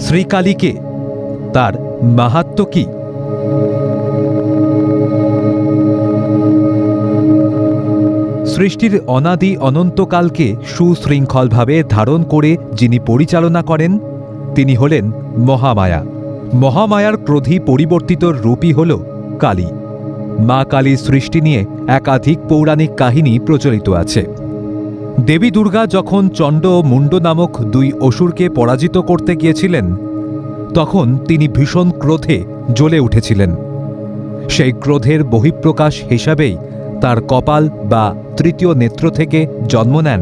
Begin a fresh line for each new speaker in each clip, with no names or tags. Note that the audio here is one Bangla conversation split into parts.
শ্রীকালীকে, তার মাহাত্ম্য কি? সৃষ্টির অনাদি অনন্তকালকে সুশৃঙ্খলভাবে ধারণ করে যিনি পরিচালনা করেন, তিনি হলেন মহামায়া। মহামায়ার ক্রোধী পরিবর্তিত রূপই হল কালী। মা কালীর সৃষ্টি নিয়ে একাধিক পৌরাণিক কাহিনী প্রচলিত আছে। দেবী দুর্গা যখন চণ্ড ও মুণ্ড নামক দুই অসুরকে পরাজিত করতে গিয়েছিলেন, তখন তিনি ভীষণ ক্রোধে জ্বলে উঠেছিলেন। সেই ক্রোধের বহিঃপ্রকাশ হিসাবেই তার কপাল বা তৃতীয় নেত্র থেকে জন্ম নেন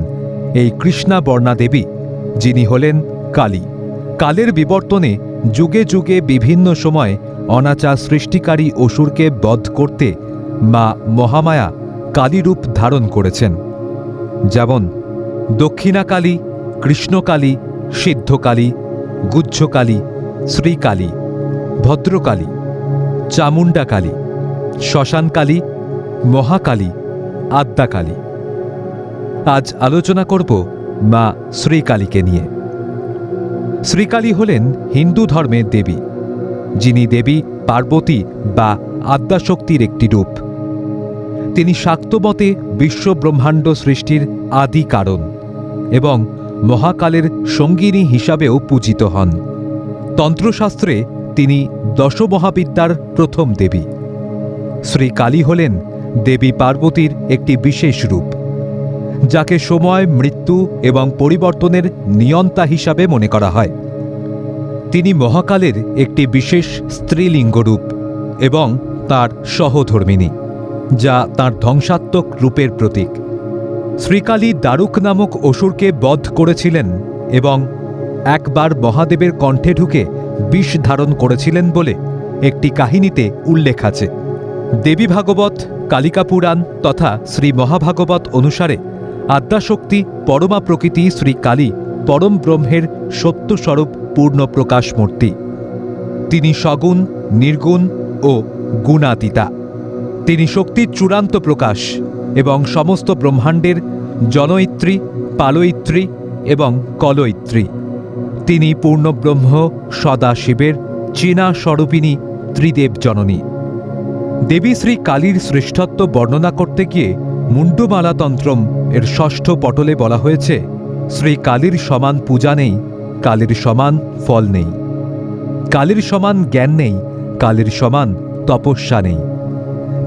এই কৃষ্ণা বর্ণা দেবী, যিনি হলেন কালী। কালের বিবর্তনে যুগে যুগে বিভিন্ন সময় অনাচার সৃষ্টিকারী অসুরকে বধ করতে মা মহামায়া কালীরূপ ধারণ করেছেন। যেমন দক্ষিণাকালী, কৃষ্ণকালী, সিদ্ধকালী গুজ্জকালী শ্রীকালী, ভদ্রকালী, চামুণ্ডাকালী, শ্মশানকালী, মহাকালী, আদ্যাকালী। আজ আলোচনা করব মা শ্রীকালীকে নিয়ে। শ্রীকালী হলেন হিন্দু ধর্মের দেবী, যিনি দেবী, পার্বতী বা আদ্যাশক্তির একটি রূপ। তিনি শাক্তমতে বিশ্বব্রহ্মাণ্ড সৃষ্টির আদি কারণ এবং মহাকালের সঙ্গিনী হিসাবেও পূজিত হন। তন্ত্রশাস্ত্রে তিনি দশমহাবিদ্যার প্রথম দেবী। শ্রী কালী হলেন দেবী পার্বতীর একটি বিশেষ রূপ, যাকে সময়, মৃত্যু এবং পরিবর্তনের নিয়ন্তা হিসাবে মনে করা হয়। তিনি মহাকালের একটি বিশেষ স্ত্রীলিঙ্গ রূপ এবং তার সহধর্মিনী যা তার ধ্বংসাত্মক রূপের প্রতীক। শ্রীকালী দারুক নামক অসুরকে বধ করেছিলেন এবং একবার মহাদেবের কণ্ঠে ঢুকে বিষ ধারণ করেছিলেন বলে একটি কাহিনীতে উল্লেখ আছে। দেবী ভাগবত, কালিকা পুরাণ তথা শ্রী মহাভাগবত অনুসারে আদ্যাশক্তি পরমা প্রকৃতি শ্রী কালী পরম ব্রহ্মের সত্যস্বরূপ পূর্ণ প্রকাশ মূর্তি তিনি সগুণ, নির্গুণ ও গুণাতীতা। তিনি শক্তির চূড়ান্ত প্রকাশ এবং সমস্ত ব্রহ্মাণ্ডের জনয়িত্রী পালয়িত্রী এবং কলয়িত্রী তিনি পূর্ণব্রহ্ম সদাশিবের চীনা স্বরূপিণী ত্রিদেব জননী। দেবী শ্রী কালীর শ্রেষ্ঠত্ব বর্ণনা করতে গিয়ে মুন্ডমালাতন্ত্রম এর ষষ্ঠ পটলে বলা হয়েছে, শ্রী কালীর সমান পূজা নেই, কালীর সমান ফল নেই। কালীর সমান জ্ঞান নেই, কালীর সমান তপস্যা নেই।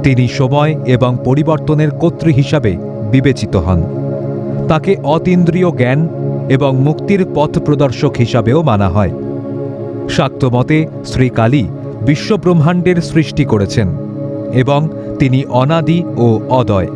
তিনি সময় এবং পরিবর্তনের কর্তৃ হিসাবে বিবেচিত হন। তাকে অতীন্দ্রিয় জ্ঞান এবং মুক্তির পথ প্রদর্শক হিসাবেও মানা হয়। শাক্তমতে শ্রীকালী বিশ্বব্রহ্মাণ্ডের সৃষ্টি করেছেন এবং তিনি অনাদি ও অদয়।